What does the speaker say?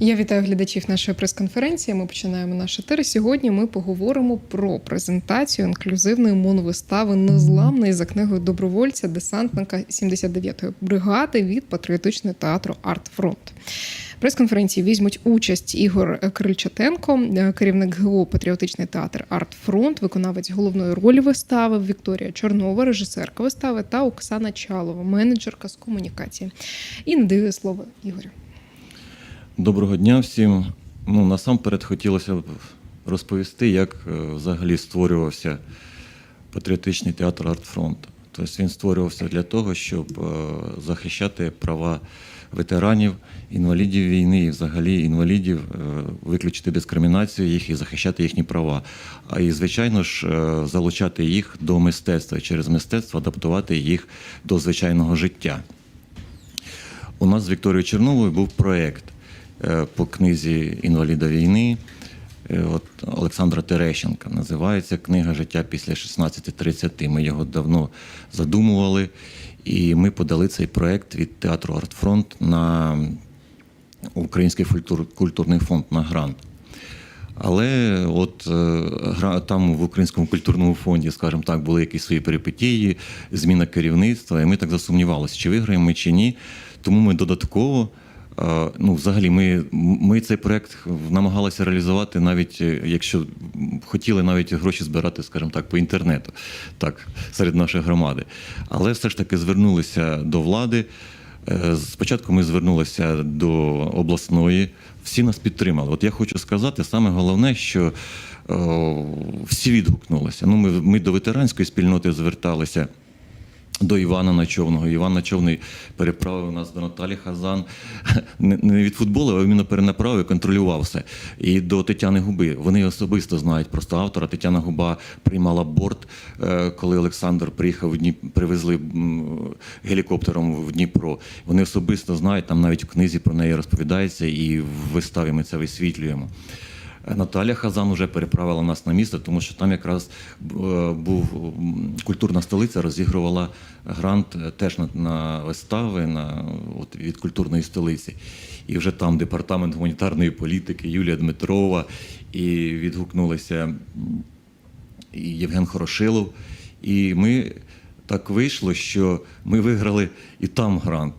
Я вітаю глядачів нашої прес-конференції. Ми починаємо наш етер. Сьогодні ми поговоримо про презентацію інклюзивної моновистави Незламний за книгою добровольця десантника 79-ї бригади від патріотичного театру Артфронт. Прес-конференції візьмуть участь Ігор Крильчатенко, керівник ГО Патріотичний театр Артфронт, виконавець головної ролі вистави Вікторія Чорнова, режисерка вистави та Оксана Чалова, менеджерка з комунікації. І надаю слово Ігорю. Доброго дня всім. Ну, насамперед хотілося б розповісти, як е, взагалі створювався патріотичний театр Артфронт. Тобто він створювався для того, щоб е, захищати права ветеранів, інвалідів війни і взагалі інвалідів, е, виключити дискримінацію їх і захищати їхні права. А і, звичайно ж, залучати їх до мистецтва і через мистецтво адаптувати їх до звичайного життя. У нас з Вікторією Черновою був проєкт по книзі інваліда війни е, от Олександра Терещенка. Називається Книга життя після 16.30. Ми його давно задумували, і ми подали цей проєкт від театру Артфронт на Український культурний фонд на грант. Але от е, там в Українському культурному фонді, скажімо так, були якісь свої перипетії, зміна керівництва, і ми так засумнівалися, чи виграємо ми чи ні. Тому ми додатково, е, ну, взагалі, ми, ми цей проект намагалися реалізувати, навіть е, якщо хотіли навіть гроші збирати, скажімо так, по інтернету, так, серед нашої громади. Але все ж таки звернулися до влади. Е, Спочатку ми звернулися до обласної, всі нас підтримали. От я хочу сказати, саме головне, що е, всі відгукнулися. Ну, ми, ми до ветеранської спільноти зверталися. До Івана Начовного. Іван Начовний переправив нас до Наталі Хазан. Не від футболу, а іменно перенаправив контролював все. І до Тетяни Губи. Вони особисто знають просто автора. Тетяна Губа приймала борт, е, коли Олександр приїхав в Дніп... привезли гелікоптером в Дніпро. Вони особисто знають, там навіть в книзі про неї розповідається, і в виставі ми це висвітлюємо. Наталя Хазан вже переправила нас на місце, тому що там якраз е, був культурна столиця, розігрувала грант е, теж на, на вистави на, от, від культурної столиці. І вже там департамент гуманітарної політики Юлія Дмитрова і відгукнулися і Євген Хорошилов. І ми так вийшло, що ми виграли і там грант.